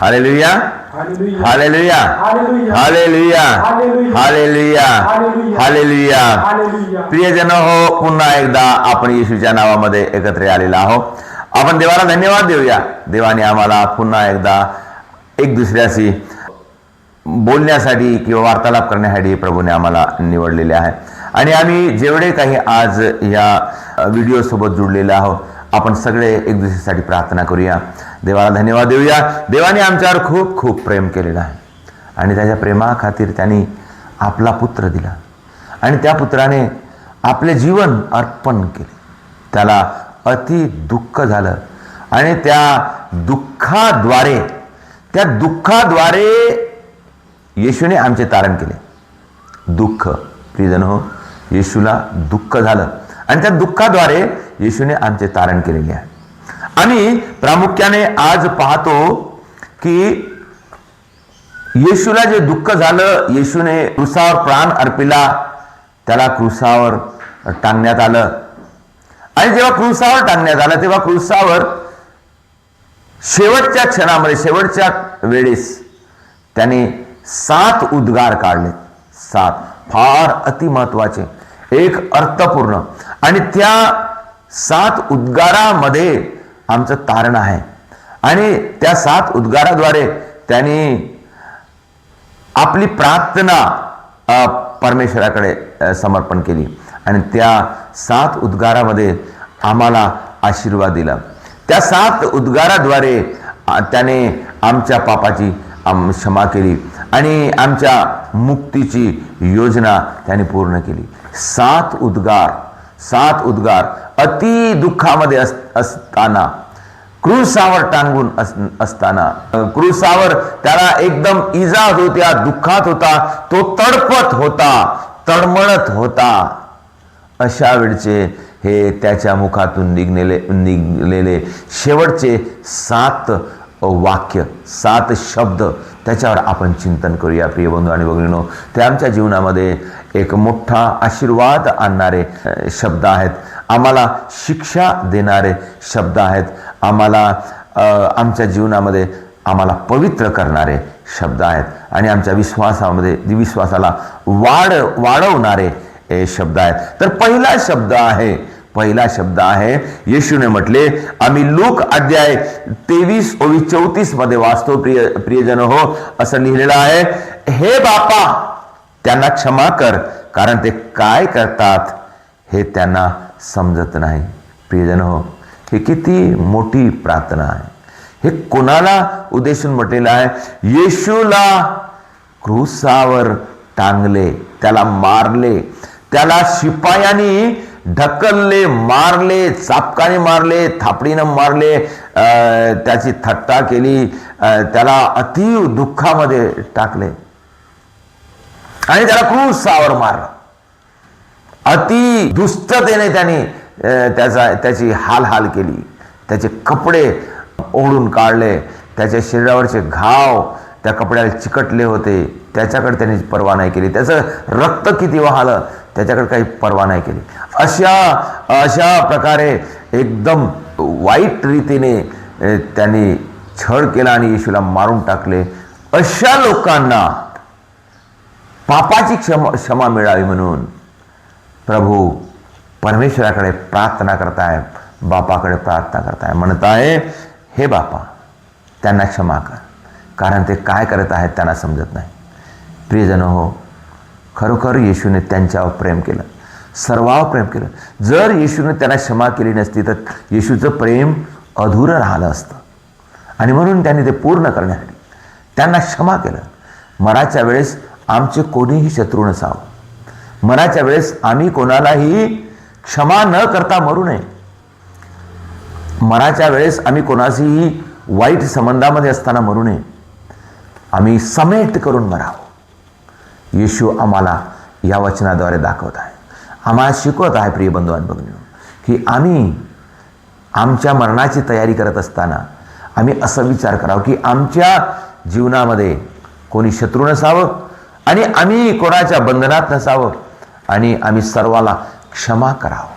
Hallelujah hallelujah hallelujah hallelujah hallelujah प्रियजन हो पुन्हा एकदा आपण येशूच्या नावामध्ये एकत्र आलेला आहोत आपण देवाला धन्यवाद देऊया देवाने आम्हाला पुन्हा एकदा एक दुसऱ्याशी बोलण्यासाठी किंवा वार्तालाप करण्यासाठी प्रभूने आम्हाला निवडलेले आहे आणि आम्ही जेवढे काही आज या व्हिडिओसोबत जुडलेले आहोत आपण सगळे एक दुसऱ्यासाठी प्रार्थना करूया. देवाला धन्यवाद देऊया. देवाने आमच्यावर खूप खूप प्रेम केलेलं आहे. आणि त्याच्या प्रेमाखातीर त्यांनी आपला पुत्र दिला. आणि त्या पुत्राने आपले जीवन अर्पण केले. त्याला अति दुःख झालं. आणि त्या दुःखाद्वारे त्या दुःखाद्वारे येशूने आमचे तारण केले. दुःख प्रियजन हो येशूला दुःख झालं. आणि त्या दुःखाद्वारे येशूने आमचे तारण केलेले आहे. आम्ही प्रामुख्याने आज पाहतो की येशूला जे दुःख झालं येशूने कृसावर प्राण अर्पिला त्याला क्रुसावर टांगण्यात आलं. आणि जेव्हा कृसावर टांगण्यात आलं तेव्हा क्रुसावर शेवटच्या क्षणामध्ये शेवटच्या वेळेस त्याने सात उद्गार काढले. सात फार अतिमहत्वाचे एक अर्थपूर्ण. आणि त्या सात उद्गारामध्ये आमचं तारण आहे. आणि त्या सात उद्गाराद्वारे त्यांनी आपली प्रार्थना परमेश्वराकडे समर्पण केली. आणि त्या सात उद्गारामध्ये आम्हाला आशीर्वाद दिला. त्या सात उद्गाराद्वारे त्याने आमच्या पापाची आम क्षमा केली आणि आमच्या मुक्तीची योजना त्याने पूर्ण केली. सात उद्गार सात उद्गार अति दुःखामध्ये अस असताना क्रूसावर टांगून अस असताना क्रूसावर त्याला एकदम इजा होत्या दुःखात होता तो तडपत होता तडमळत होता. अशा वेळचे हे त्याच्या मुखातून निघलेले निघलेले शेवटचे सात वाक्य सात शब्द त्याच्यावर आपण चिंतन करूया प्रिय बंधू आणि भगिनीनो ते आमच्या जीवनामध्ये एक मोठा आशीर्वाद आणणारे शब्द आहेत. आम्हाला शिक्षा देणारे शब्द आहेत. आम्हाला आमच्या जीवनामध्ये आम्हाला पवित्र करणारे शब्द आहेत. आणि आमच्या विश्वासामध्ये विश्वासाला वाढ वाढवणारे हे शब्द आहेत. तर पहिला शब्द आहे पहिला शब्द आहे येशूने म्हटले आम्ही लोक अध्याय तेवीस ओवीस चौतीसमध्ये वाचतो प्रिय प्रियजन हो असं लिहिलेलं आहे. हे बापा त्यांना क्षमा कर कारण ते काय करतात? हे त्यांना समजत नाही. प्रियजन हो हे किती मोठी प्रार्थना आहे. हे कोणाला उद्देशून म्हटलेलं आहे? येशूला क्रुसावर टांगले त्याला मारले त्याला शिपायांनी ढकलले मारले चापकाने मारले थापडीनं मारले अं, त्याची थट्टा केली त्याला अतीव दुःखामध्ये टाकले. आणि त्याला क्रूसावर मारलं. अति दुष्टतेने त्याने त्याचा त्याची हाल हाल केली. त्याचे कपडे ओढून काढले. त्याच्या शरीरावरचे घाव त्या कपड्याला चिकटले होते. त्याच्याकडे त्यांनी पर्वा नाही केली. त्याचं रक्त किती वाहलं त्याच्याकडे काही पर्वा नाही केली. अशा अशा प्रकारे एकदम वाईट रीतीने त्यांनी छळ केला आणि येशूला मारून टाकले. अशा लोकांना पापाची क्षमा क्षमा मिळावी म्हणून प्रभू परमेश्वराकडे प्रार्थना करताय बापाकडे प्रार्थना करताय. म्हणताय हे बापा त्यांना क्षमा कर कारण ते काय करत आहेत त्यांना समजत नाही. प्रियजन हो खरोखर येशूने त्यांच्यावर प्रेम केलं. सर्वावर प्रेम केलं. जर येशूने त्यांना क्षमा केली नसती तर येशूचं प्रेम अधुरं राहिलं असतं. आणि म्हणून त्यांनी ते पूर्ण करण्यासाठी त्यांना क्षमा केलं. मराच्या वेळेस आमचे कोणीही शत्रू नसावं. मनाच्या वेळेस आम्ही कोणालाही क्षमा न करता मरू नये. मनाच्या वेळेस आम्ही कोणाशीही वाईट संबंधामध्ये असताना मरू नये. आम्ही समेट करून मरावं. येशू आम्हाला या वचनाद्वारे दाखवत आहे. आम्हाला शिकवत आहे प्रिय बंधू आणि की आम्ही आमच्या मरणाची तयारी करत असताना आम्ही असं विचार करावं की आमच्या जीवनामध्ये कोणी शत्रू नसावं आणि आम्ही कोणाच्या बंधनात नसावं. आणि आम्ही सर्वाला क्षमा करावं.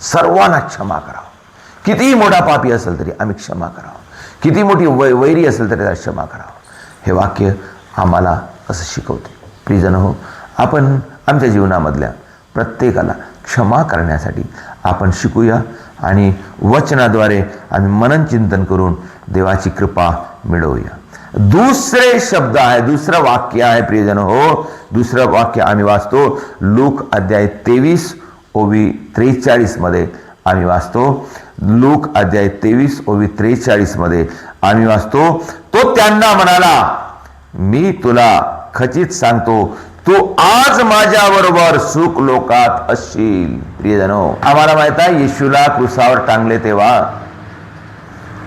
सर्वांना क्षमा करावं. कितीही मोठा पापी असेल तरी आम्ही क्षमा करावं. किती मोठी वै वैरी असेल तरी त्याला क्षमा करावं. हे वाक्य आम्हाला असं शिकवते. प्लीज हो आपण आमच्या जीवनामधल्या प्रत्येकाला क्षमा करण्यासाठी आपण शिकूया आणि वचनाद्वारे आम्ही मनन चिंतन करून देवाची कृपा मिळवूया. दुसरे शब्द आहे दुसरं वाक्य आहे प्रियजन हो दुसरं वाक्य आम्ही वाचतो लूक अध्याय तेवीस ओवी त्रेचाळीसमध्ये आम्ही वाचतो लूक अध्याय तेवीस ओवी त्रेचाळीसमध्ये आम्ही वाचतो तो त्यांना म्हणाला मी तुला खचित सांगतो तू आज माझ्याबरोबर सुख लोकात असशील प्रियजनो. आम्हाला माहीत आहे येशूला क्रुसावर टांगले तेव्हा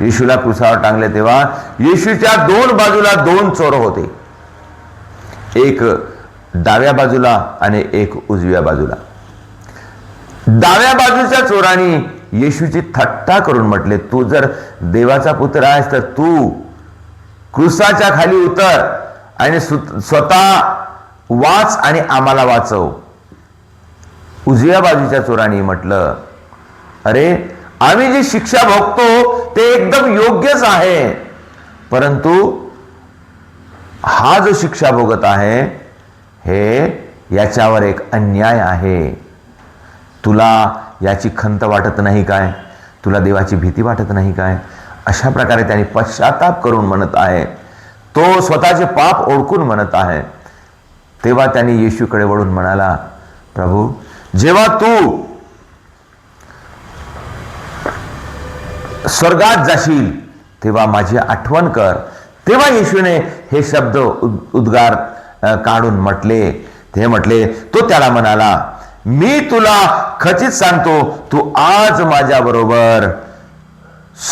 येशूला कृसावर टांगले तेव्हा येशूच्या दोन बाजूला दोन चोर होते. एक डाव्या बाजूला आणि एक उजव्या बाजूला. डाव्या बाजूच्या चोराने येशूची थट्टा करून म्हटले तू जर देवाचा पुत्र आहेस तर तू क्रुसाच्या खाली उतर आणि स्वतः वाच आणि आम्हाला वाचव. उजव्या बाजूच्या चोराने म्हटलं अरे आम्ही जी शिक्षा भोगतो ते एकदम योग्यच आहे. परंतु हा जो शिक्षा भोगत आहे हे याच्यावर एक अन्याय आहे. तुला याची खंत वाटत नाही काय? तुला देवाची भीती वाटत नाही काय? अशा प्रकारे त्याने पश्चाताप करून म्हणत आहे. तो स्वतःचे पाप ओळखून म्हणत आहे. तेव्हा त्याने येशूकडे वळून म्हणाला प्रभू जेव्हा तू स्वर्गात जाशील तेव्हा माझी आठवण कर. तेव्हा येशूने हे शब्द उद- उद्गार काढून म्हटले. ते म्हटले तो त्याला म्हणाला मी तुला खचित सांगतो तू आज माझ्याबरोबर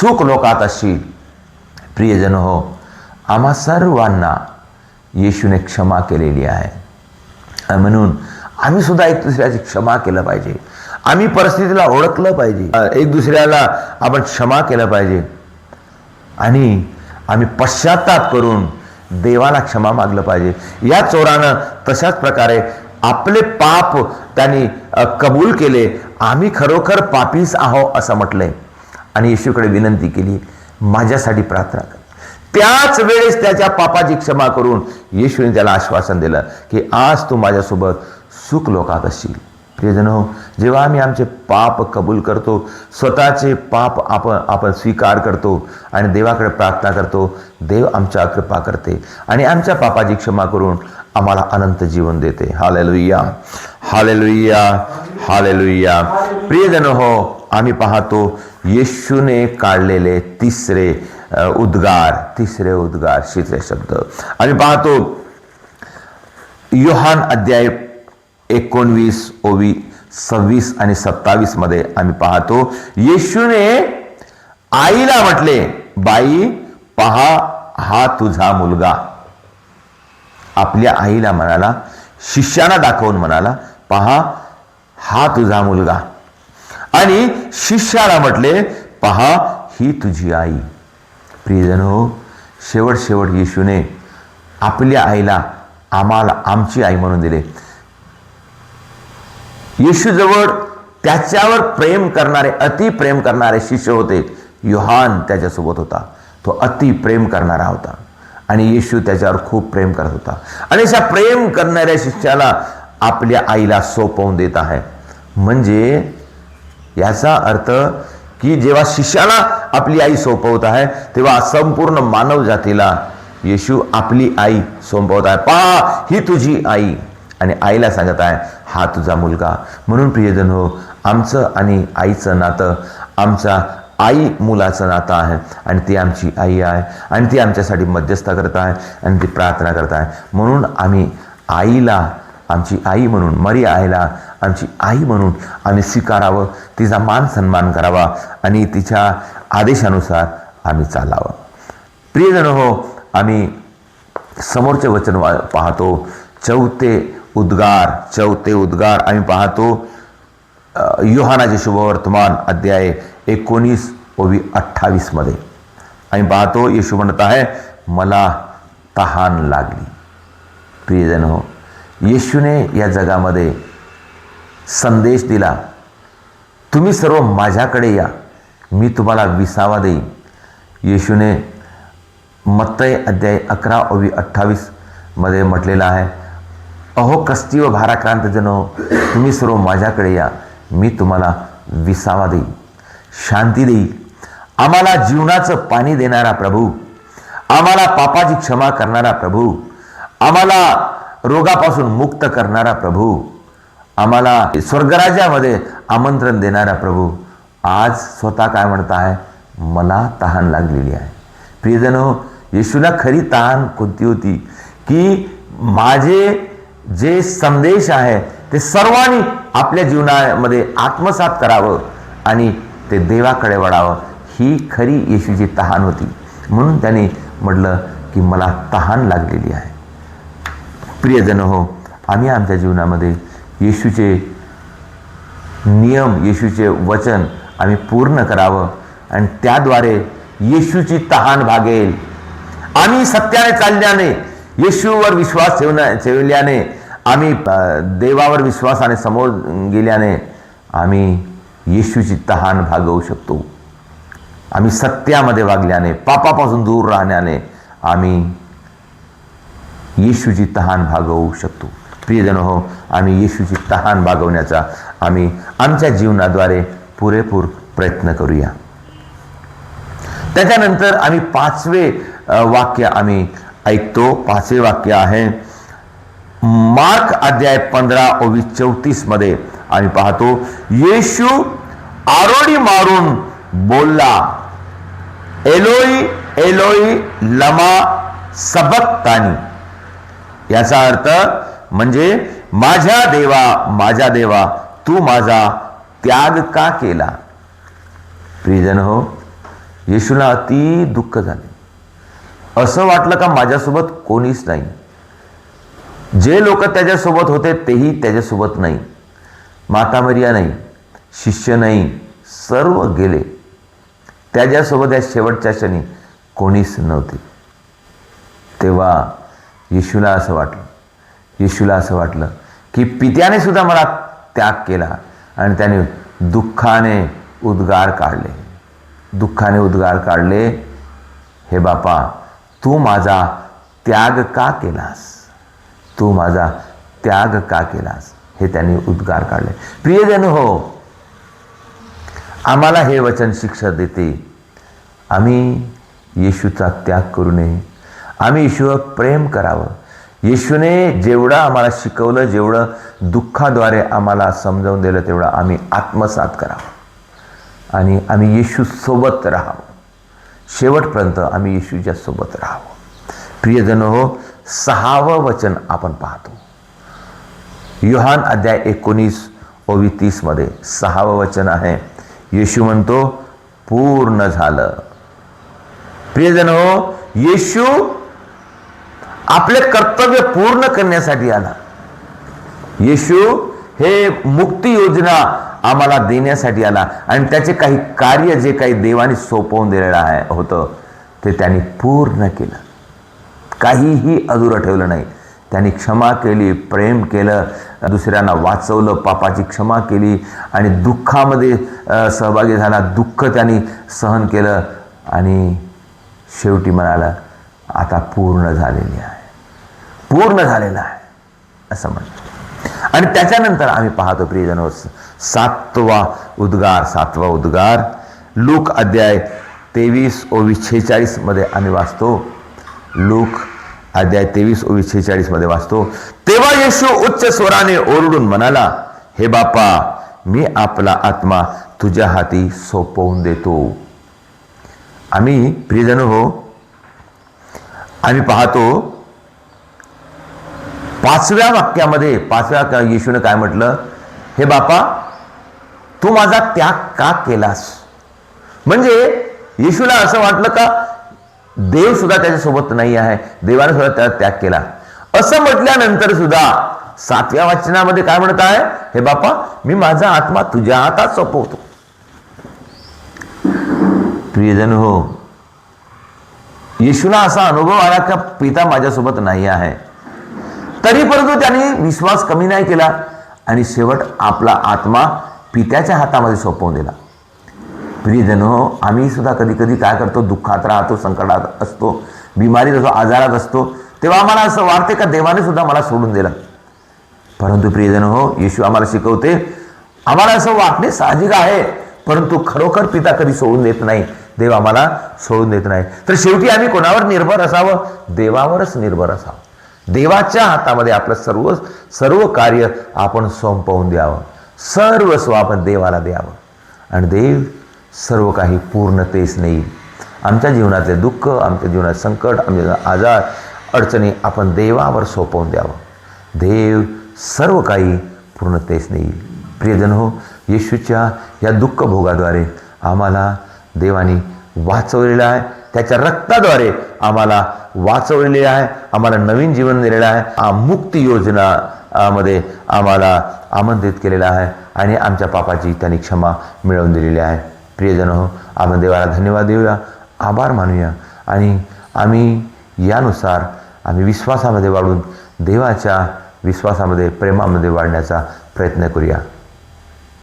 सुख लोकात असशील. प्रियजन हो आम्हा सर्वांना येशूने क्षमा केलेली आहे. म्हणून आम्ही सुद्धा एक दुसऱ्याची क्षमा केलं पाहिजे. आम्ही परिस्थितीला ओळखलं पाहिजे. एक दुसऱ्याला आपण क्षमा केलं पाहिजे. आणि आम्ही पश्चाताप करून देवाला क्षमा मागलं पाहिजे. या चोरानं तशाच प्रकारे आपले पाप त्यांनी कबूल केले. आम्ही खरोखर पापीस आहो असं म्हटलंय. आणि येशूकडे विनंती केली माझ्यासाठी प्रार्थना कर. त्याच वेळेस त्याच्या पापाची क्षमा करून येशूने त्याला आश्वासन दिलं की आज तू माझ्यासोबत सुख लोकात असशील. प्रियजन हो जेव्हा आम्ही आमचे पाप कबूल करतो स्वतःचे पाप आपण आपण स्वीकार करतो आणि देवाकडे प्रार्थना करतो देव आमच्या कृपा करते आणि आमच्या पापाची क्षमा करून आम्हाला अनंत जीवन देते. हालेलुय्या हालेलुय्या हालेलुय्या प्रियजन हो आम्ही पाहतो येशूने काढलेले तिसरे उद्गार तिसरे उद्गार तिसरे शब्द. आम्ही पाहतो योहान अध्याय एकोणवीस ओवी सव्वीस आणि सत्तावीसमध्ये आम्ही पाहतो. येशूने आईला म्हटले बाई पहा हा तुझा मुलगा. आपल्या आईला म्हणाला शिष्याना दाखवून म्हणाला पहा हा तुझा मुलगा. आणि शिष्याला म्हटले पहा ही तुझी आई. प्रियजन हो शेवट शेवट येशूने आपल्या आईला आम्हाला आमची आई म्हणून दिले. येशूजवळ त्याच्यावर प्रेम करणारे अति प्रेम करणारे शिष्य होते. युहान त्याच्यासोबत होता. तो अति प्रेम करणारा होता. आणि येशू त्याच्यावर खूप प्रेम करत होता. आणि अशा प्रेम करणाऱ्या शिष्याला आपल्या आईला सोपवून देत आहे. म्हणजे याचा अर्थ की जेव्हा शिष्याला आपली आई सोपवत आहे तेव्हा संपूर्ण मानव जातीला येशू आपली आई सोपवत आहे. पहा ही तुझी आई. आणि आईला सांगत आहे हा तुझा मुलगा. म्हणून प्रियजन हो आमचं आणि आईचं नातं आमचा आई मुलाचं नातं आहे आणि ती आमची आई आहे आणि ती आमच्यासाठी मध्यस्थ करत आहे आणि ती प्रार्थना करत आहे. म्हणून आम्ही आईला आमची आई म्हणून मरी आईला आमची आई म्हणून आम्ही स्वीकारावं तिचा मान सन्मान करावा आणि तिच्या आदेशानुसार आम्ही चालावं. प्रियजन हो आम्ही समोरचे वचन वा पाहतो. चौथे उद्गार चौथे उद्गार आम्ही पाहतो युहानाचे शुभवर्तमान अध्याय एकोणीस ओवी अठ्ठावीसमध्ये आम्ही पाहतो येशू म्हणत आहे मला तहान लागली. प्रियजन हो येशूने या जगामध्ये संदेश दिला तुम्ही सर्व माझ्याकडे या मी तुम्हाला विसावा देईन. येशूने मत्तय अध्याय अकरा ओवी अठ्ठावीसमध्ये म्हटलेला म्हटलेलं आहे अहो कष्टी व भाराक्रांत तुम्ही सर्व माझ्याकडे या. मी तुम्हाला विसावा देईल शांती देईल आम्हाला जीवनाचं पाणी देणारा प्रभू आम्हाला पापाची क्षमा करणारा प्रभू आम्हाला रोगापासून मुक्त करणारा प्रभू आम्हाला स्वर्गराज्यामध्ये आमंत्रण देणारा प्रभू आज स्वतः काय म्हणत आहे मला तहान लागलेली आहे. प्रियजनो येशूला खरी तहान कोणती होती? की माझे जे संदेश आहे ते सर्वांनी आपल्या जीवनामध्ये आत्मसात करावं आणि ते देवाकडे वळावं. ही खरी येशूची तहान होती. म्हणून त्याने म्हटलं की मला तहान लागलेली आहे. प्रियजन हो आम्ही आमच्या जीवनामध्ये येशूचे नियम येशूचे वचन आम्ही पूर्ण करावं आणि त्याद्वारे येशूची तहान भागेल. आम्ही सत्याने चालल्याने येशूवर विश्वास ठेवण्या ठेवल्याने आम्ही देवावर विश्वासाने समोर गेल्याने आम्ही येशूची तहान भागवू शकतो. आम्ही सत्यामध्ये वागल्याने पापापासून दूर राहण्याने आम्ही येशूची तहान भागवू शकतो. प्रियजन हो आम्ही येशूची तहान भागवण्याचा आम्ही आमच्या जीवनाद्वारे पुरेपूर प्रयत्न करूया. त्याच्यानंतर आम्ही पाचवे वाक्य आम्ही ऐकतो. पाचवे वाक्य आहे मार्क अध्याय पंधरा ओवीस चौतीसमध्ये आम्ही पाहतो येशू आरोडी मारून बोलला एलोई एलोई लमा सबक्तानी. याचा अर्थ म्हणजे माझ्या देवा माझ्या देवा तू माझा त्याग का केला? प्रियजन हो येशूला अति दुःख झाले. असं वाटलं का माझ्यासोबत कोणीच नाही? जे लोक त्याच्यासोबत होते तेही त्याच्यासोबत नाही. माता मरिया नाही शिष्य नाही सर्व गेले. त्याच्यासोबत या शेवटच्या क्षणी कोणीच नव्हते. तेव्हा येशूला असं वाटलं येशूला असं वाटलं की पित्याने सुद्धा मला त्याग केला आणि त्याने दुःखाने उद्गार काढले. दुःखाने उद्गार काढले हे बापा तू माझा त्याग का केलास? तू माझा त्याग का केलास? हे त्यांनी उद्गार काढले. प्रियजन हो. आम्हाला हे वचन शिक्षा देते. आम्ही येशूचा त्याग करू नये. आम्ही येशूवर प्रेम करावं. येशूने जेवढं आम्हाला शिकवलं जेवढं दुःखाद्वारे आम्हाला समजावून दिलं तेवढं आम्ही आत्मसात करावं. आणि आम्ही येशूसोबत राहावं. शेवटपर्यंत आम्ही येशूच्या सोबत राहावं. प्रियजन हो. सहावं वचन आपण पाहतो. युहान अध्याय एकोणीस ओवी तीसमध्ये सहावं वचन आहे. येशू म्हणतो पूर्ण झालं. प्रियजन हो येशू आपले कर्तव्य पूर्ण करण्यासाठी आला. येशू हे मुक्ती योजना आम्हाला देण्यासाठी आला आणि त्याचे काही कार्य जे काही देवाने सोपवून दिलेलं आहे होतं ते त्यांनी पूर्ण केलं. काहीही अधुरं ठेवलं नाही. त्यांनी क्षमा केली प्रेम केलं दुसऱ्यांना वाचवलं पापाची क्षमा केली आणि दुःखामध्ये सहभागी झाला दुःख त्यांनी सहन केलं आणि शेवटी म्हणाला आता पूर्ण झालेली आहे. पूर्ण झालेलं आहे. असं म्हणतो आणि त्याच्यानंतर आम्ही पाहतो प्रियजन सातवा उद्गार सातवा उद्गार. लोक अध्याय तेवीस ओवीस छेचाळीसमध्ये आम्ही वाचतो लूक अध्याय तेवीस ओवीस छेचाळीसमध्ये वाचतो तेव्हा येशू उच्च स्वराने ओरडून म्हणाला हे बापा मी आपला आत्मा तुझ्या हाती सोपवून देतो. आम्ही प्रियजन हो आम्ही पाहतो पाचव्या वाक्यामध्ये पाचव्या येशूने काय म्हटलं हे बापा तू माझा त्याग का केलास? म्हणजे येशूला असं वाटलं का देव सुद्धा त्याच्यासोबत नाही आहे. देवाने सुद्धा त्याला त्याग केला. असं म्हटल्यानंतर सुद्धा सातव्या वाचनामध्ये काय म्हणत आहे हे बापा मी माझा आत्मा तुझ्या हातात सोपवतो. प्रियजन हो येशूला असा अनुभव आला का पिता माझ्यासोबत नाही आहे. तरी परंतु त्यांनी विश्वास कमी नाही केला आणि शेवट आपला आत्मा पित्याच्या हातामध्ये सोपवून दिला. प्रियजन हो? आम्ही सुद्धा कधी कधी काय करतो? दुःखात राहतो संकटात असतो बिमारीत असतो आजारात असतो. तेव्हा आम्हाला असं वाटते का देवाने सुद्धा मला सोडून दिलं? परंतु प्रियजन हो येशू आम्हाला शिकवते आम्हाला असं वाटणे साहजिक आहे परंतु खरोखर पिता कधी सोडून देत नाही. देव आम्हाला सोडून देत नाही. तर शेवटी आम्ही कोणावर निर्भर असावं? देवावरच निर्भर असावं. देवाच्या हातामध्ये आपलं सर्व सर्व कार्य आपण सोंपवून द्यावं. सर्वस्व आपण देवाला द्यावं. आणि देव सर्व काही पूर्णतेस नाही. आमच्या जीवनातले दुःख आमच्या जीवनात संकट आमच्या आजार अडचणी आपण देवावर सोपवून द्यावं. देव सर्व काही पूर्णतेस नाही. प्रियजन हो येशूच्या या दुःख भोगाद्वारे आम्हाला देवाने वाचवलेलं आहे. त्याच्या रक्ताद्वारे आम्हाला वाचवलेले आहे. आम्हाला नवीन जीवन दिलेलं आहे. मुक्ती योजना मध्ये आम्हाला आमंत्रित केलेलं आहे. आणि आमच्या पापाची त्यांनी क्षमा मिळवून दिलेली आहे. प्रियजन हो आपण देवाला धन्यवाद देऊया. आभार मानूया. आणि आम्ही यानुसार आम्ही विश्वासामध्ये वाढून देवाच्या विश्वासामध्ये प्रेमामध्ये वाढण्याचा प्रयत्न करूया.